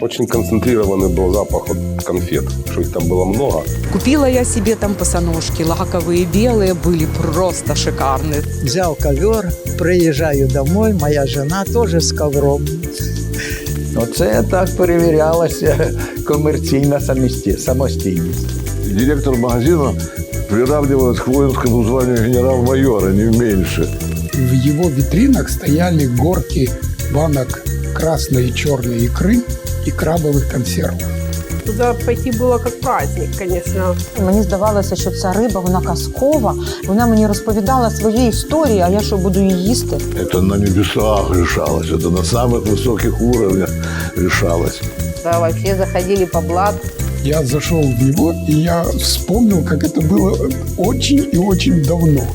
Очень концентрированный был запах от конфет, что их там было много. Купила я себе там босоножки, лаковые, белые, были просто шикарные. Взял ковер, приїжджаю домой, моя жена теж з ковром. Оце так перевірялася комерційна самісті- самостійність. Директор магазина приравнивалась к воинскому званию генерал-майора, не меньше. В его витринах стояли горки банок красной и черной икры и крабовых консервов. Туда пойти было как праздник, конечно. Мені здавалося, що ця риба вона казкова. Вона мені розповідала свої історії, а я що буду її їсти. Это на небесах решалось, это на самых высоких уровнях решалось. Да, вообще заходили по блату. Я зашел в него, и я вспомнил, как это было очень и очень давно.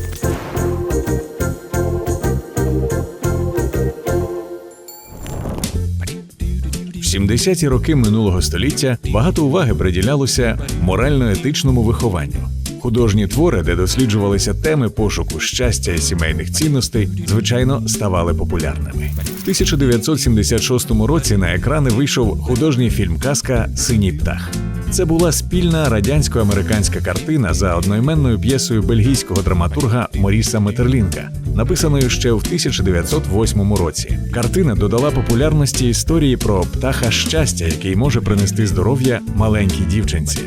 70-ті роки минулого століття багато уваги приділялося морально-етичному вихованню. Художні твори, де досліджувалися теми пошуку щастя і сімейних цінностей, звичайно, ставали популярними. В 1976 році на екрани вийшов художній фільм Казка Синій птах. Це була спільна радянсько-американська картина за одноіменною п'єсою бельгійського драматурга Моріса Метерлінка, написаною ще в 1908 році. Картина додала популярності історії про птаха щастя, який може принести здоров'я маленькій дівчинці.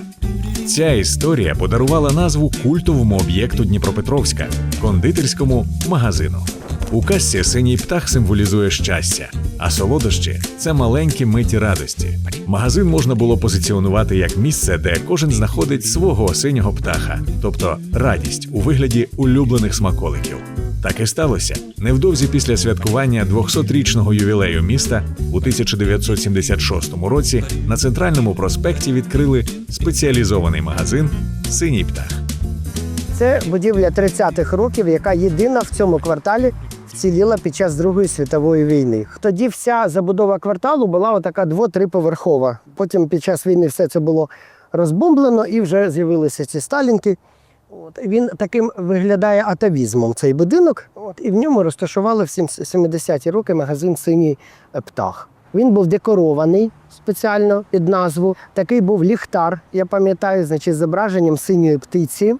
Ця історія подарувала назву культовому об'єкту Дніпропетровська кондитерському магазину. У казці синій птах символізує щастя, а солодощі це маленькі миті радості. Магазин можна було позиціонувати як місце, де кожен знаходить свого синього птаха, тобто радість у вигляді улюблених смаколиків. Так і сталося. Невдовзі після святкування 200-річного ювілею міста у 1976 році на центральному проспекті відкрили спеціалізований магазин Синій птах. Це будівля 30-х років, яка єдина в цьому кварталі вціліла під час Другої світової війни. Тоді вся забудова кварталу була отака дво-триповерхова. Потім під час війни все це було розбомблено і вже з'явилися ці сталінки. От, він таким виглядає атавізмом цей будинок. От, і в ньому розташували в 70-ті роки магазин Синій птах. Він був декорований спеціально під назву. Такий був ліхтар, я пам'ятаю, значить, з зображенням синьої птиці.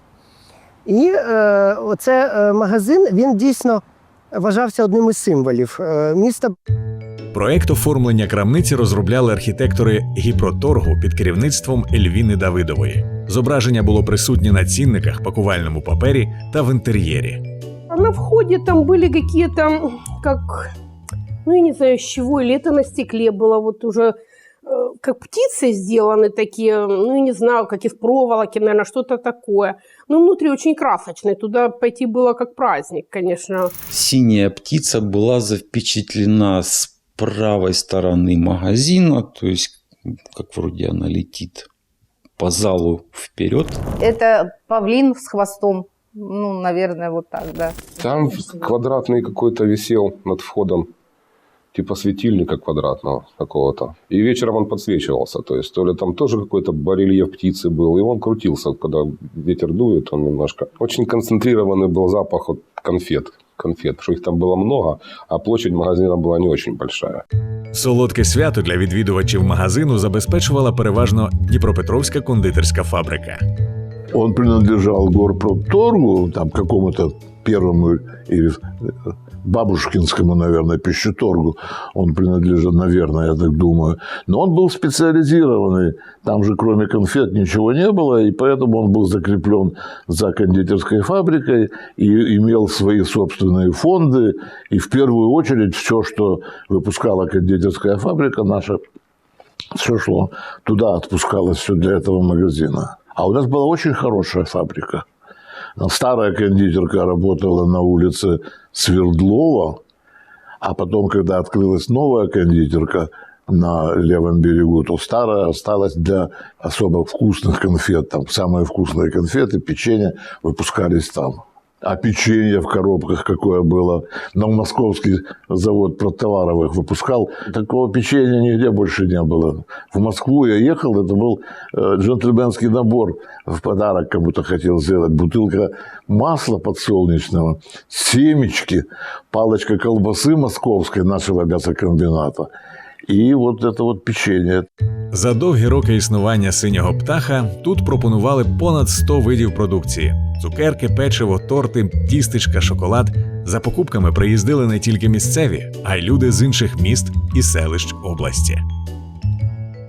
І е, оце е, магазин він дійсно вважався одним із символів е, міста. Проект оформлення крамниці розробляли архітектори гіпроторгу під керівництвом Ельвіни Давидової. Зображення було присутнє на цінниках, пакувальному папері та в інтер'єрі. А на входе там были какие-то, как, ну я не знаю, с чего, или это на стекле было вот уже, э, как птицы сделаны такие, ну я не знаю, как из проволоки, наверное, что-то такое. Ну внутри очень красочный, туда пойти было как праздник, конечно. Синяя птица была запечатлена с правой стороны магазина, то есть как вроде она летит по залу вперед. Это павлин с хвостом. Ну, наверное, вот так, да. Там квадратный какой-то висел над входом, типа светильника квадратного какого-то. И вечером он подсвечивался. То есть, то ли там тоже какой-то барельеф птицы был. И он крутился, когда ветер дует, он немножко. Очень концентрированный был запах от конфет. Конфет, потому что их там было много, а площадь магазина была не очень большая. Солодке свято для відвідувачів магазину забезпечувала переважно Дніпропетровська кондитерська фабрика. Он принадлежал горпродторгу, там какому-то первому или э, бабушкинскому, наверное, пищеторгу. Он принадлежал, наверное, я так думаю. Но он был специализированный. Там же кроме конфет ничего не было, и поэтому он был закреплен за кондитерской фабрикой и имел свои собственные фонды. И в первую очередь все, что выпускала кондитерская фабрика наша, все шло туда, отпускалось все для этого магазина. А у нас была очень хорошая фабрика. Старая кондитерка работала на улице Свердлова, а потом, когда открылась новая кондитерка на левом берегу, то старая осталась для особо вкусных конфет. Там самые вкусные конфеты, печенье выпускались там. А печенье в коробках какое было. Но московский завод продтоваровых выпускал. Такого печенья нигде больше не было. В Москву я ехал, это был э, джентльменский набор. В подарок кому-то хотел сделать. Бутылка масла подсолнечного, семечки, палочка колбасы московской нашего мясокомбината и вот это вот печенье. За довгі роки існування синього птаха тут пропонували понад 100 видів продукції: цукерки, печиво, торти, тістечка, шоколад. За покупками приїздили не тільки місцеві, а й люди з інших міст і селищ області.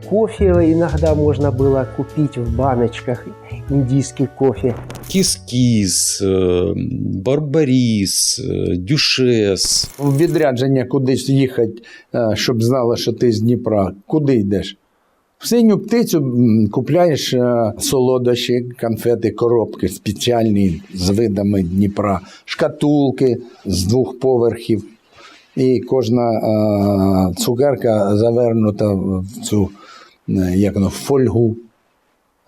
Кофе иногда можно было купить в баночках, индийский кофе. Кис-кис, э, барбарис, э, дюшес. В відрядження кудись їхати, е, щоб знала, що ти з Дніпра. Куди йдеш? В синю птицю купляєш е, солодощі, конфети, коробки спеціальні з видами Дніпра, шкатулки з двох поверхів. І кожна е, цукерка завернута в цю як воно, фольгу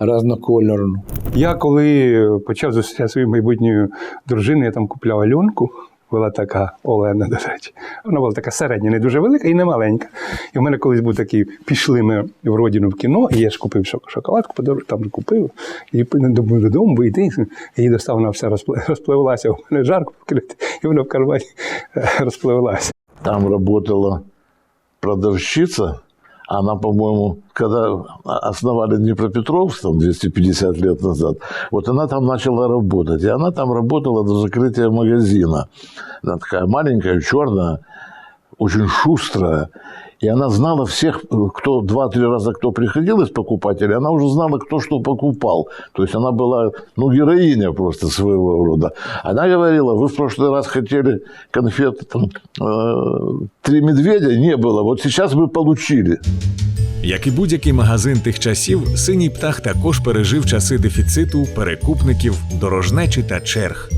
разнокольорну. Я коли почав зустрічати свою майбутню дружину, я там купляв Альонку. Була така Олена, до речі. Вона була така середня, не дуже велика і не маленька. І в мене колись був такий, пішли ми в родину в кіно, і я ж купив шоколадку, подарунок там купив. І думаю, додому вийти. Її достав, вона вся розпле- розпливлася. У мене жарко покрити, і вона в кармані е, розпливлася. Там работала продавщица, она, по-моему, когда основали Днепропетровск, там 250 лет назад, вот она там начала работать. И она там работала до закрытия магазина. Она такая маленькая, черная, очень шустрая. И она знала всех, кто два-три раза кто приходил из покупателей, она уже знала, кто что покупал. То есть она была, ну, героиня просто своего рода. Она говорила, вы в прошлый раз хотели конфет, там, э, три медведя, не было. Вот сейчас вы получили. Як і будь-який магазин тих часів, синій птах також пережив часи дефіциту, перекупників, дорожнечі та черг.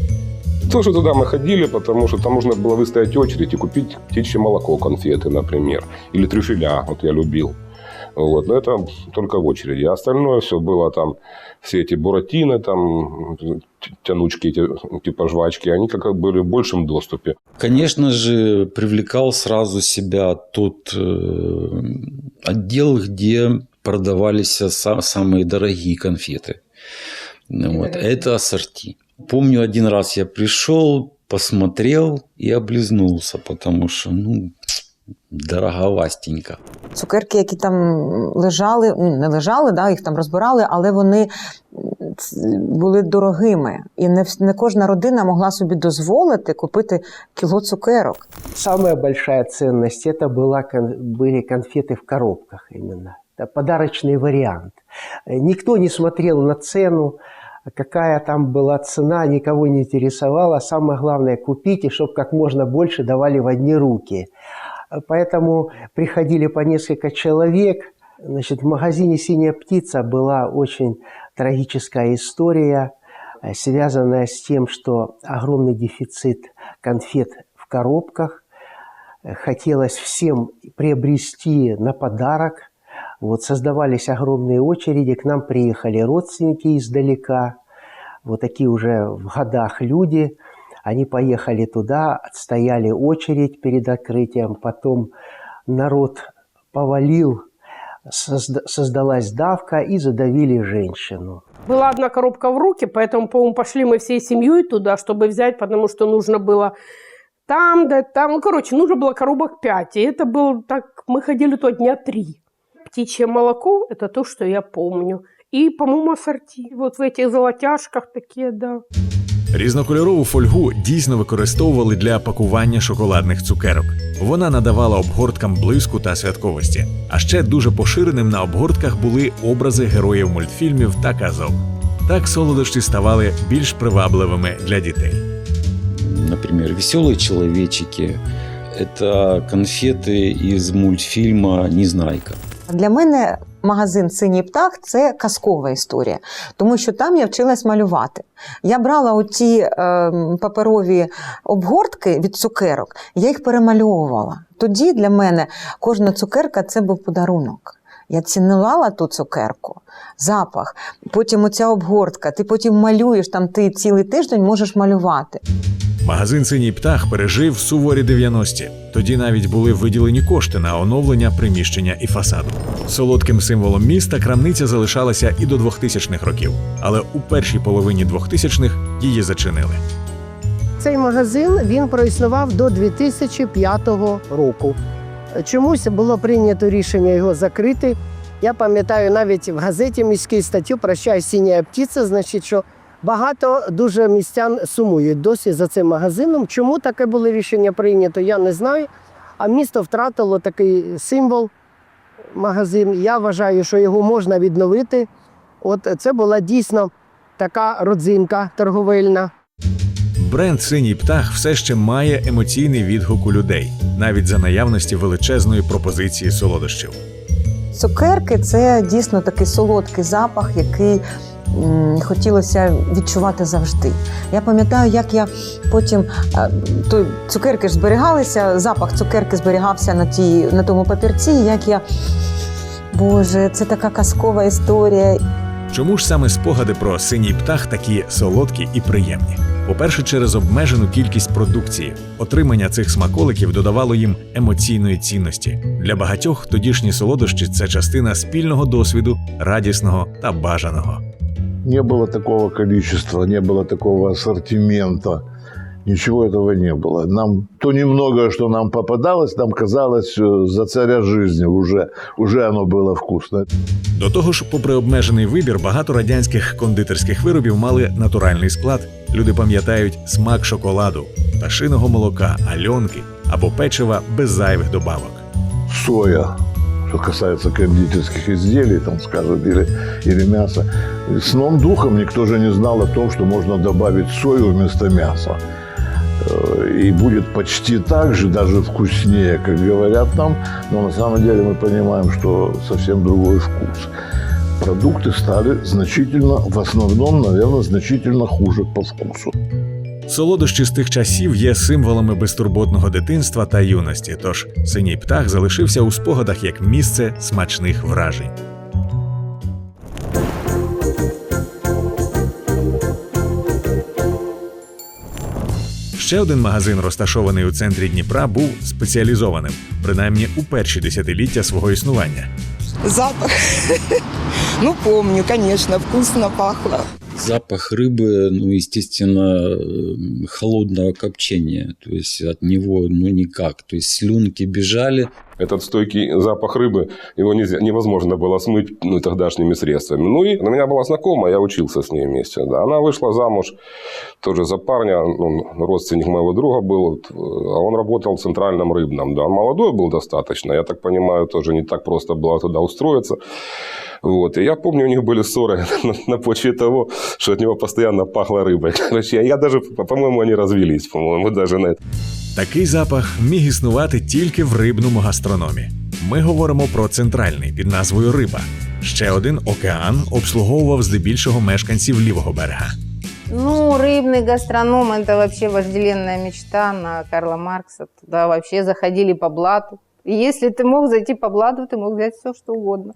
Тоже туда мы ходили, потому что там нужно было выстоять очередь и купить птичье молоко, конфеты, например. Или трюфеля, вот я любил. Вот, но это только в очереди. А остальное все было там, все эти буратины, там, тянучки, эти, типа жвачки, они как бы были в большем доступе. Конечно же, привлекал сразу себя тот э, отдел, где продавались са- самые дорогие конфеты. Вот. Это ассорти. Помню, один раз я пришел, посмотрел и облизнулся, потому что, ну, дороговастенько. Цукерки, які там лежали, ну, не лежали, да, їх там розбирали, але вони м, ц- були дорогими. І не, вс- не кожна родина могла собі дозволити купити кіло цукерок. Самая большая ценность это была, кон- были конфеты в коробках именно. Это подарочный вариант. Э, Никто не смотрел на цену, Какая там была цена, никого не интересовало. Самое главное купить, и чтобы как можно больше давали в одни руки. Поэтому приходили по несколько человек. Значит, в магазине «Синяя птица» была очень трагическая история, э, связанная с тем, что огромный дефицит конфет в коробках. Э, Хотелось всем приобрести на подарок. Вот создавались огромные очереди, к нам приехали родственники издалека, вот такие уже в годах люди. Они поехали туда, отстояли очередь перед открытием, потом народ повалил, созда- создалась давка и задавили женщину. Была одна коробка в руки, поэтому, по-моему, пошли мы всей семьей туда, чтобы взять, потому что нужно было там, да там. Ну, короче, нужно было коробок пять. И это было так, мы ходили то дня три. Птичье молоко – это то, что я помню. И, по-моему, ассорти. Вот в этих золотяшках такие, да. Різнокольорову фольгу дійсно використовували для пакування шоколадних цукерок. Вона надавала обгорткам блиску та святковості. А ще дуже поширеним на обгортках були образи героїв мультфільмів та казок. Так солодощі ставали більш привабливими для дітей. Например, веселые человечики. Это конфеты из мультфильма Незнайка. Для мене магазин Синій птах це казкова історія, тому що там я вчилась малювати. Я брала оті е, паперові обгортки від цукерок, я їх перемальовувала. Тоді для мене кожна цукерка це був подарунок. Я цінувала ту цукерку, запах, потім оця обгортка, ти потім малюєш, там ти цілий тиждень можеш малювати. Магазин Синій птах пережив суворі 90-ті. Тоді навіть були виділені кошти на оновлення приміщення і фасаду. Солодким символом міста крамниця залишалася і до 2000-х років, але у першій половині 2000-х її зачинили. Цей магазин він проіснував до 2005 року. Чомусь було прийнято рішення його закрити. Я пам'ятаю навіть в газеті міській статтю Прощай сіня птиця, значить, що багато дуже містян сумують досі за цим магазином. Чому таке було рішення прийнято, я не знаю. А місто втратило такий символ магазин. Я вважаю, що його можна відновити. От це була дійсно така родзинка торговельна. Бренд Синій птах все ще має емоційний відгук у людей, навіть за наявності величезної пропозиції солодощів. Цукерки це дійсно такий солодкий запах, який хотілося відчувати завжди. Я пам'ятаю, як я потім е, то цукерки ж зберігалися, запах цукерки зберігався на тій на тому папірці. Як я Боже, це така казкова історія. Чому ж саме спогади про синій птах такі солодкі і приємні? По-перше, через обмежену кількість продукції. Отримання цих смаколиків додавало їм емоційної цінності. Для багатьох тодішні солодощі це частина спільного досвіду, радісного та бажаного Не было такого количества, не было такого ассортимента. Ничего этого не было. Нам то немногое, что нам попадалось, нам казалось э, за царя жизни. Уже, уже оно было вкусно. До того ж, попри обмежений вибір, багато радянських кондитерських виробів мали натуральний склад. Люди пам'ятають смак шоколаду, пташиного молока, альонки або печива без зайвих добавок. Соя, что касается кондитерских изделий, там, скажем, или, или мяса. Сном духом никто же не знал о том, что можно добавить сою вместо мяса. Э, И будет почти так же, даже вкуснее, как говорят нам, но на самом деле мы понимаем, что совсем другой вкус. Продукты стали значительно, в основном, наверное, значительно хуже по вкусу. Солодощі з тих часів є символами безтурботного дитинства та юності. Тож синій птах залишився у спогадах як місце смачних вражень. Ще один магазин, розташований у центрі Дніпра, був спеціалізованим, принаймні у перші десятиліття свого існування. Запах. Ну, помню, конечно, вкусно пахло Запах рыбы, ну, естественно, э, холодного копчения. То есть от него, ну, никак. То есть слюнки бежали. Этот стойкий запах рыбы, его нельзя, невозможно было смыть ну, тогдашними средствами. Ну и у меня была знакомая, я учился с ней вместе. Да. Она вышла замуж тоже за парня, он родственник моего друга был, вот, а он работал в центральном рыбном. Да. Он молодой был достаточно, я так понимаю, тоже не так просто было туда устроиться. Вот. И я помню, у них были ссоры на, на почве того, что от него постоянно пахло рыбой. Короче, я даже, по-моему, они развелись, по-моему, даже на это. Такий запах міг існувати тільки в рибному гастрономі. Ми говоримо про центральний під назвою Риба. Ще один океан обслуговував здебільшого мешканців лівого берега. Ну, рыбный гастроном – это вообще вожделенная мечта на Карла Маркса. Туда вообще заходили по блату. И если ты мог зайти по блату, ты мог взять все, что угодно.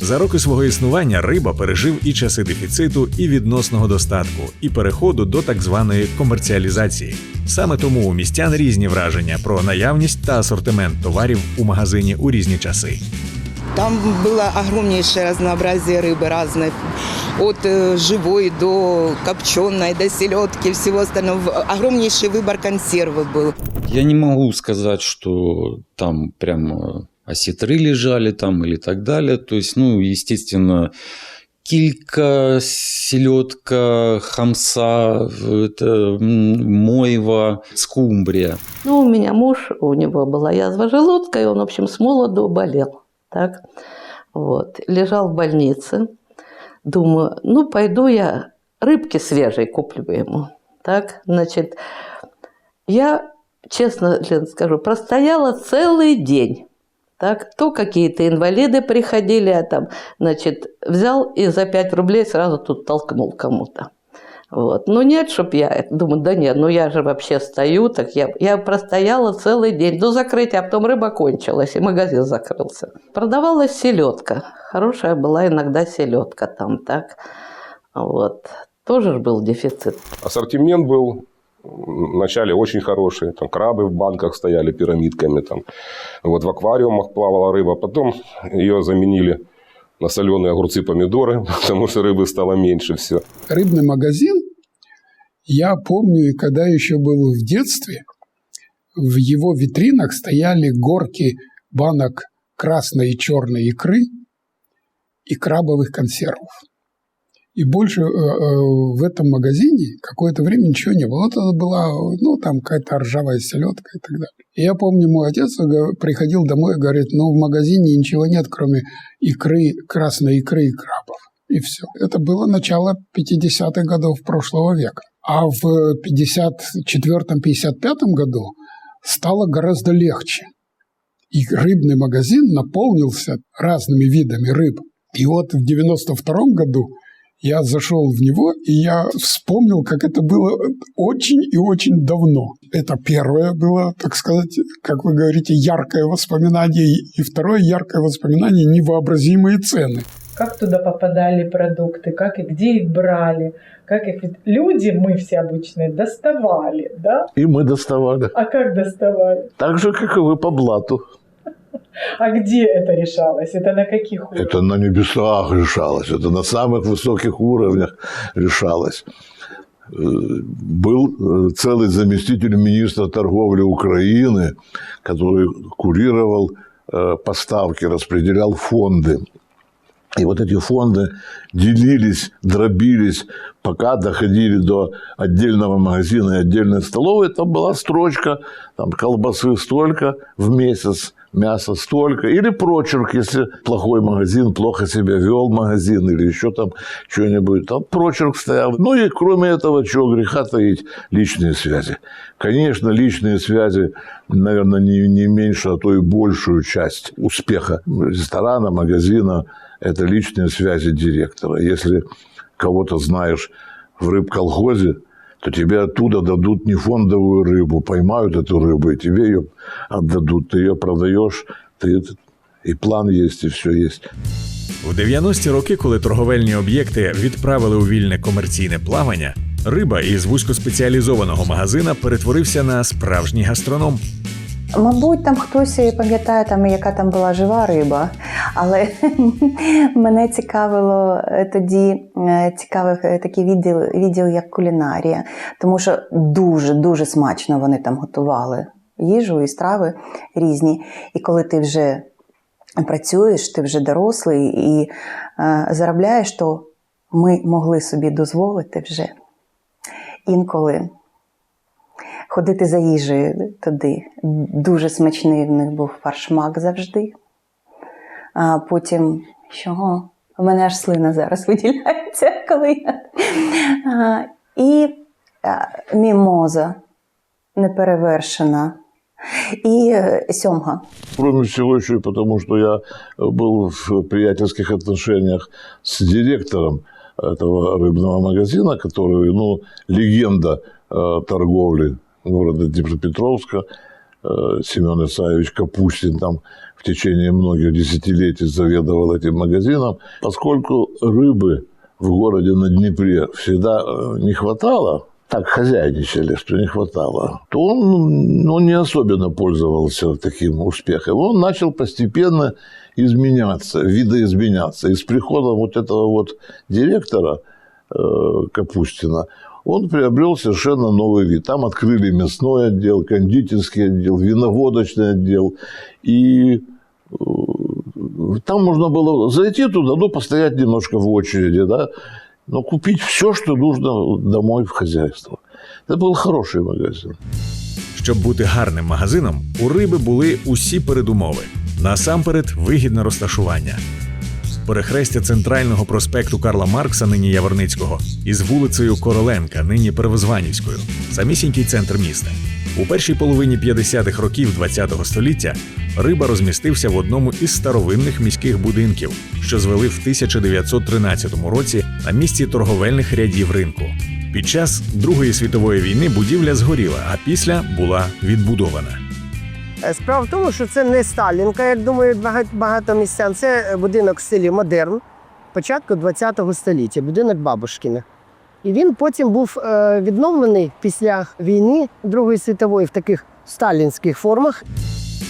За роки свого існування риба пережив і часи дефіциту, і відносного достатку, і переходу до так званої комерціалізації. Саме тому у містян різні враження про наявність та асортимент товарів у магазині у різні часи. Там было огромнейшее разнообразие рыбы разной. От э, живой до копченой, до селедки, всего остального. Огромнейший выбор консервы был. Я не могу сказать, что там прям э, осетры лежали там или так далее. То есть, ну, естественно, килька, селедка, хамса, это, мойва, скумбрия. Ну, у меня муж, у него была язва желудка, и он, в общем, с молоду болел. Так? Вот. Лежал в больнице. Думаю, ну, пойду я рыбки свежей куплю ему. Так, значит, я, честно, скажу, простояла целый день. Так, то какие-то инвалиды приходили, а там, значит, взял и за 5 рублей сразу тут толкнул кому-то. Вот. Ну нет, чтоб я, думаю, да нет, ну я же вообще стою, так я, я простояла целый день до закрытия, а потом рыба кончилась, и магазин закрылся. Продавалась селедка, хорошая была иногда селедка там, так, вот. Тоже был дефицит. Ассортимент был вначале очень хороший. Там крабы в банках стояли пирамидками. Там. Вот в аквариумах плавала рыба. Потом ее заменили на соленые огурцы, помидоры, потому что рыбы стало меньше все. Рыбный магазин, я помню, и когда еще был в детстве, в его витринах стояли горки банок красной и черной икры и крабовых консервов. И больше э, э, в этом магазине какое-то время ничего не было. Вот это была, ну, там какая-то ржавая селедка и так далее. И я помню, мой отец приходил домой и говорит, ну, в магазине ничего нет, кроме икры, красной икры и крабов. И все. Это было начало 50-х годов прошлого века. А в 54-55 году стало гораздо легче. И рыбный магазин наполнился разными видами рыб. И вот в 92 году я зашел в него, и я вспомнил, как это было очень и очень давно. Это первое было, так сказать, как вы говорите, яркое воспоминание. И второе яркое воспоминание – невообразимые цены. Как туда попадали продукты, как и где их брали, как их... ведь Люди, мы все обычные, доставали, да? И мы доставали. А как доставали? Так же, как и вы по блату. А где это решалось? Это на каких уровнях? Это на небесах решалось, это на самых высоких уровнях решалось. Э, Был э, целый заместитель министра торговли Украины, который курировал э, поставки, распределял фонды. И вот эти фонды делились, дробились, пока доходили до отдельного магазина и отдельной столовой. Там была строчка, там колбасы столько в месяц, мясо столько. Или прочерк, если плохой магазин, плохо себя вел магазин или еще там что-нибудь. Там прочерк стоял. Ну и кроме этого, чего греха таить, личные связи. Конечно, личные связи, наверное, не, не меньше, а то и большую часть успеха ресторана, магазина – это личные связи директора. Если кого-то знаешь в рыбколхозе, то тебе оттуда дадут не фондовую рыбу, поймают эту рыбу, и тебе ее отдадут. Ты ее продаешь, ты, и план есть, и все есть. У 90-ті роки, коли торговельні об'єкти відправили у вільне комерційне плавання, риба із вузькоспеціалізованого магазина перетворився на справжній гастроном. Мабуть, там хтось пам'ятає, там, яка там була жива риба, але мене цікавило е, тоді е, цікавив е, такий відділ, відділ, як кулінарія, тому що дуже дуже смачно вони там готували їжу і страви різні. І коли ти вже працюєш, ти вже дорослий і е, заробляєш, то ми могли собі дозволити вже інколи ходити за їжею туди. Дуже смачний в них був фаршмак завжди. А потім, що? У мене аж слина зараз виділяється, коли я. А, і а, мімоза неперевершена. І е, сьомга. Кроме всего еще и потому, что я был в приятельских отношениях с директором этого рыбного магазина, который, ну, легенда э, торговли города Днепропетровска, э, Семен Исаевич Капустин там в течение многих десятилетий заведовал этим магазином. Поскольку рыбы в городе на Днепре всегда э, не хватало, так хозяйничали, что не хватало, то он ну, не особенно пользовался таким успехом. Он начал постепенно изменяться, видоизменяться. И с приходом вот этого вот директора э, Капустина он приобрел совершенно новый вид. Там открыли мясной отдел, кондитерский отдел, виноводочный отдел. И э, там можно было зайти туда, ну, постоять немножко в очереди, да, но купить все, что нужно домой в хозяйство. Это был хороший магазин. Щоб бути гарним магазином, у риби були усі передумови. Насамперед, вигідне розташування. Перехрестя центрального проспекту Карла Маркса, нині Яворницького, із вулицею Короленка, нині Первозванівською, самісінький центр міста. У першій половині 50-х років ХХ століття риба розмістився в одному із старовинних міських будинків, що звели в 1913 році на місці торговельних рядів ринку. Під час Другої світової війни будівля згоріла, а після була відбудована. Е, Справа в тому, що це не Сталінка, як думають багато, містян. Це будинок в селі Модерн, початку ХХ століття, будинок Бабушкіна. І він потім був е, відновлений після війни Другої світової в таких сталінських формах.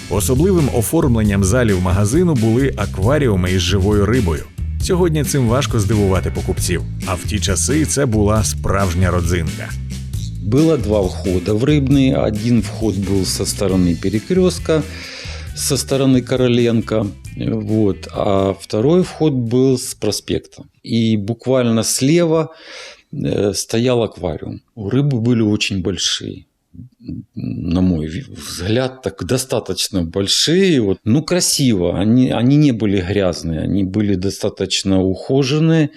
Особливим оформленням залів магазину були акваріуми із живою рибою. Сьогодні цим важко здивувати покупців, а в ті часи це була справжня родзинка. Было два входа в рыбный. Один вход был со стороны перекрестка, со стороны Короленко. Вот. А второй вход был с проспекта. И буквально слева э, стоял аквариум. Рыбы были очень большие на мой взгляд, так достаточно большие. Вот. Ну, красиво. Они, они не были грязные, они были достаточно ухоженные.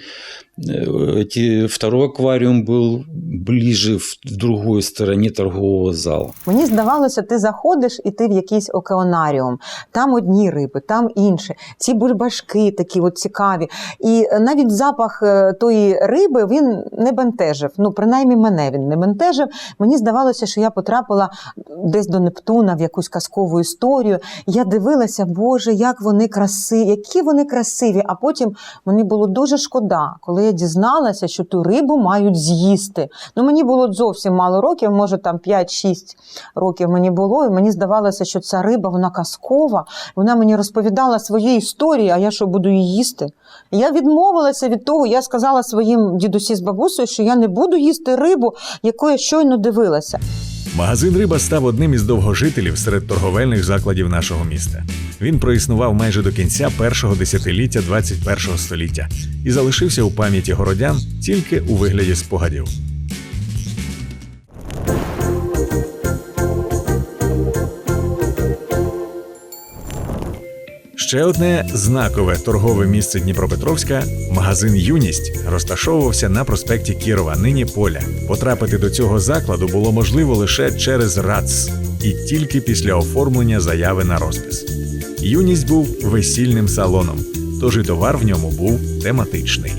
Э, Эти, второй аквариум был ближе в другой стороне торгового зала. Мені здавалося, ти заходиш і ти в якийсь океанаріум. Там одні риби, там інші. Ці бульбашки такі от цікаві. І навіть запах е, тої риби він не бентежив. Ну, принаймні мене він не бентежив. Мені здавалося, що я потрапила десь до Нептуна в якусь казкову історію. Я дивилася, Боже, як вони красиві, які вони красиві. А потім мені було дуже шкода, коли я дізналася, що ту рибу мають з'їсти. Ну, мені було зовсім мало років, може там 5-6 років мені було, і мені здавалося, що ця риба вона казкова. Вона мені розповідала свої історії, а я що буду її їсти? Я відмовилася від того, я сказала своїм дідусі з бабусею, що я не буду їсти рибу, яку я щойно дивилася. Магазин Риба став одним із довгожителів серед торговельних закладів нашого міста. Він проіснував майже до кінця першого десятиліття 21 століття і залишився у пам'яті городян тільки у вигляді спогадів. Ще одне знакове торгове місце Дніпропетровська магазин Юність розташовувався на проспекті Кірова, нині Поля. Потрапити до цього закладу було можливо лише через РАЦ і тільки після оформлення заяви на розпис. Юність був весільним салоном, тож і товар в ньому був тематичний.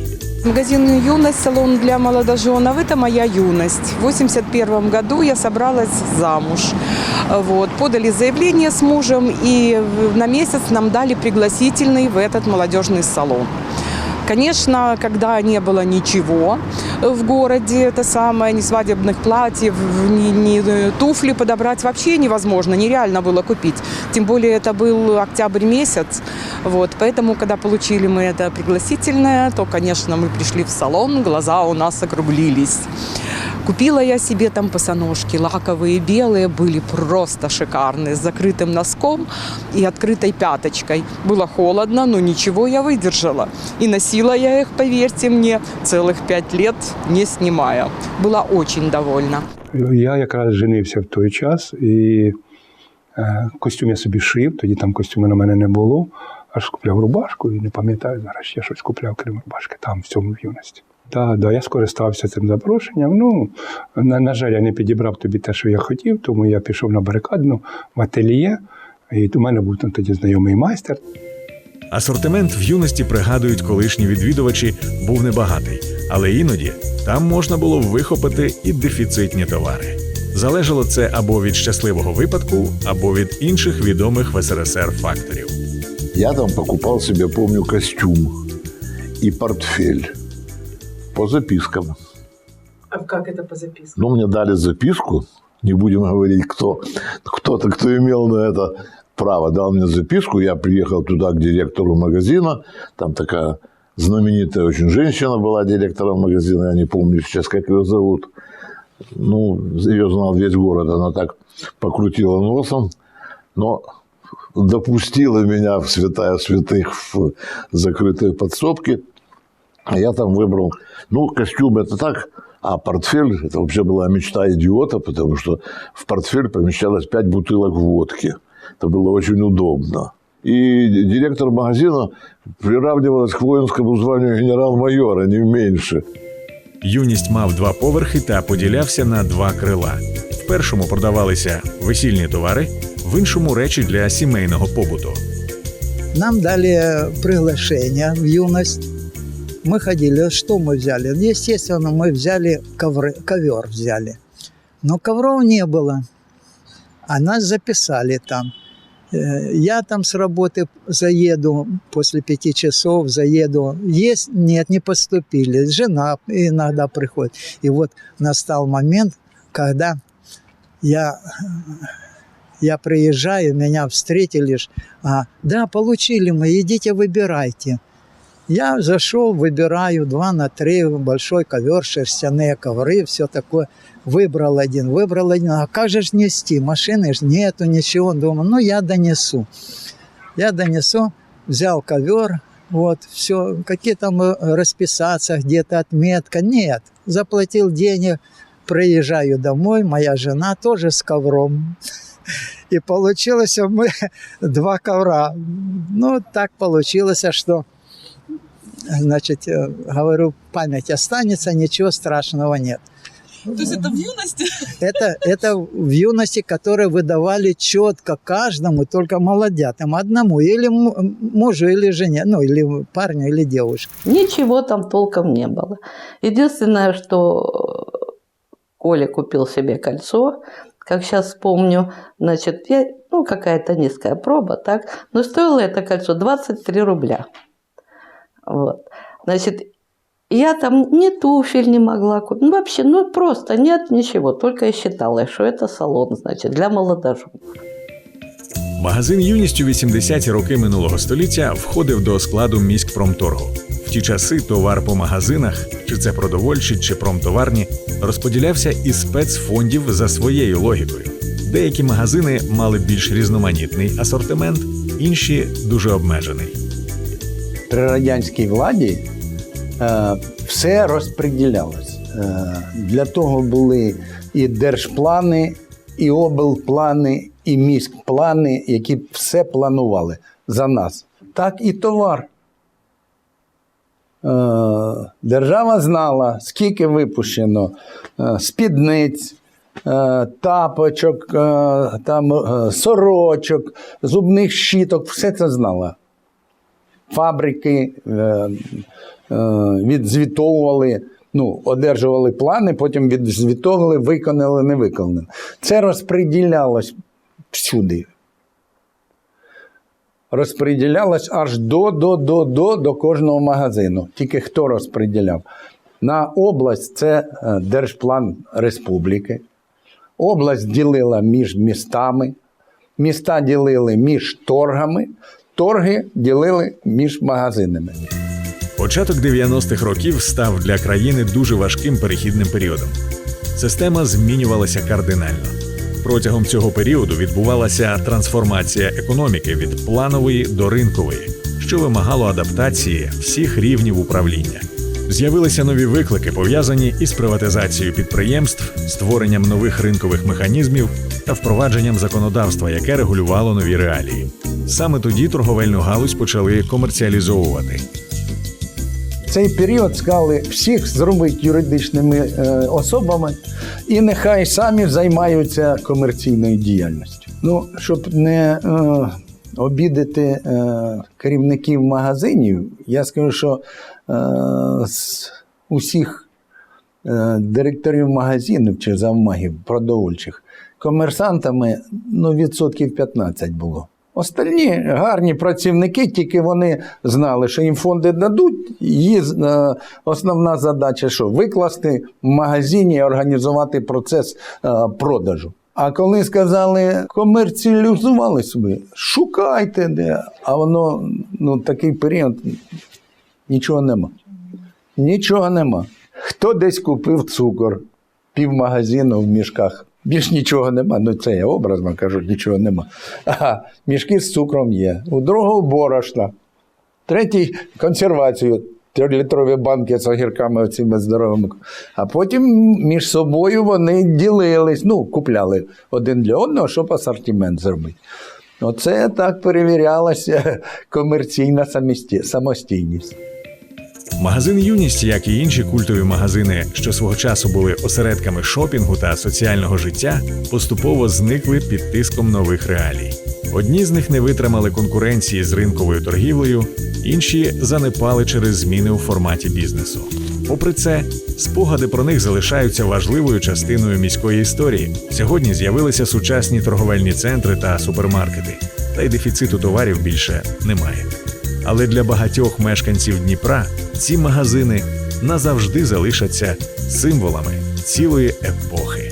Магазин «Юность», салон для молодоженов – это моя юность. В 81 году я собралась замуж. Вот. Подали заявление с мужем, и на месяц нам дали пригласительный в этот молодежный салон. Конечно, когда не было ничего в городе, это самое, ни свадебных платьев, ни, ни туфли подобрать вообще невозможно, нереально было купить. Тем более это был октябрь месяц, вот, поэтому, когда получили мы это пригласительное, то, конечно, мы пришли в салон, глаза у нас округлились. Купила я себе там босоножки, лаковые, белые, были просто шикарные, с закрытым носком и открытой пяточкой. Было холодно, но ничего я выдержала. И носила я их, поверьте мне, целых пять лет, не снимая. Была очень довольна. Я якраз женився в той час, і е, костюм я собі шив, тоді там костюму на мене не було. Аж купляв рубашку і не пам'ятаю зараз, я щось купляв, крім рубашки, там, в цьому в юності. Так, да, я скористався цим запрошенням. Ну, на, на жаль, я не підібрав тобі те, що я хотів, тому я пішов на барикадну в ательє, і у мене був там тоді знайомий майстер. Асортимент в юності пригадують колишні відвідувачі, був небагатий, але іноді там можна було вихопити і дефіцитні товари. Залежало це або від щасливого випадку, або від інших відомих в СРСР факторів. Я там покупал себе, помню, костюм и портфель по запискам. А как это по записке? Ну, мне дали записку, не будем говорить, кто, кто-то, кто имел на это право, дал мне записку. Я приехал туда к директору магазина. Там такая знаменитая очень женщина была директором магазина. Я не помню сейчас, как ее зовут. Ну, ее знал весь город. Она так покрутила носом. Но допустила меня в святая святых в закрытые подсобки. А я там выбрал, ну, костюм это так, а портфель, это вообще была мечта идиота, потому что в портфель помещалось 5 бутылок водки. Это было очень удобно. И директор магазина приравнивалась к воинскому званию генерал-майора, не меньше. Юність мав два поверхи та поділявся на два крила. В першому продавалися весільні товари, в іншому речі для сімейного побуту. Нам дали приглашение в юность. Мы ходили, что мы взяли? Естественно, мы взяли ковры, ковер взяли. Но ковров не было. А нас записали там. Э, Я там с работы заеду, после пяти часов заеду. Есть? Нет, не поступили. Жена иногда приходит. И вот настал момент, когда я, я приезжаю, меня встретили. А, да, получили мы, идите выбирайте. Я зашел, выбираю 2 на 3, большой ковер, шерстяные ковры, все такое. Выбрал один, выбрал один. А как же нести? Машины ж нету, ничего. Думаю, ну я донесу. Я донесу, взял ковер, вот, все, какие там э, расписаться, где-то отметка. Нет, заплатил денег, приезжаю домой, моя жена тоже с ковром. И получилось мы два ковра. Ну, так получилось, что, значит, э, говорю, память останется, ничего страшного нет. То есть это в юности? Это, это в юности, которые выдавали четко каждому, только молодятам, одному, или мужу, или жене, ну, или парню, или девушке. Ничего там толком не было. Единственное, что Коля купил себе кольцо, как сейчас помню, значит, я, ну, какая-то низкая проба, так, но стоило это кольцо 23 рубля. Вот. Значит, я там ни туфель не могла купить, ну, вообще, ну, просто нет ничего, только я считала, что это салон, значит, для молодоженов. Магазин юність у 80-ті роки минулого століття входив до складу міськпромторгу. В ті часи товар по магазинах, чи це продовольчі, чи промтоварні, розподілявся із спецфондів за своєю логікою. Деякі магазини мали більш різноманітний асортимент, інші дуже обмежений. При радянській владі е, все розподілялось. Е, для того були і держплани, і облплани, і міськплани, які все планували за нас. Так і товар. Е, держава знала, скільки випущено спідниць, тапочок, там, сорочок, зубних щіток, все це знала. Фабрики е, е, відзвітовували, ну, одержували плани, потім відзвітовували, виконали, не виконали. Це розподілялось всюди. Розподілялось аж до, до, до, до, до кожного магазину. Тільки хто розподіляв? На область це е, Держплан Республіки. Область ділила між містами, міста ділили між торгами, торги ділили між магазинами. Початок 90-х років став для країни дуже важким перехідним періодом. Система змінювалася кардинально. Протягом цього періоду відбувалася трансформація економіки від планової до ринкової, що вимагало адаптації всіх рівнів управління. З'явилися нові виклики, пов'язані із приватизацією підприємств, створенням нових ринкових механізмів та впровадженням законодавства, яке регулювало нові реалії. Саме тоді торговельну галузь почали комерціалізовувати. Цей період сказали всіх зробити юридичними е, особами і нехай самі займаються комерційною діяльністю. Ну, щоб не е, обідати е, керівників магазинів, я скажу, що е, з усіх е, директорів магазинів чи завмагів продовольчих комерсантами ну, відсотків 15 було. Остальні гарні працівники, тільки вони знали, що їм фонди дадуть. Її е, основна задача, що викласти в магазині і організувати процес е, продажу. А коли сказали, комерціалізували собі, шукайте де. А воно ну, такий період нічого нема. Нічого нема. Хто десь купив цукор, півмагазину в мішках. Більш нічого нема. Ну це я образно кажу, нічого нема. Ага, мішки з цукром є. У другого борошна. Третій консервацію. Трьохлітрові банки з огірками оціми здоровими. А потім між собою вони ділились, ну, купляли один для одного, щоб асортимент зробити. Оце так перевірялася комерційна самостійність. Магазин Юність, як і інші культові магазини, що свого часу були осередками шопінгу та соціального життя, поступово зникли під тиском нових реалій. Одні з них не витримали конкуренції з ринковою торгівлею, інші занепали через зміни у форматі бізнесу. Попри це, спогади про них залишаються важливою частиною міської історії. Сьогодні з'явилися сучасні торговельні центри та супермаркети, та й дефіциту товарів більше немає. Але для багатьох мешканців Дніпра ці магазини назавжди залишаться символами цілої епохи.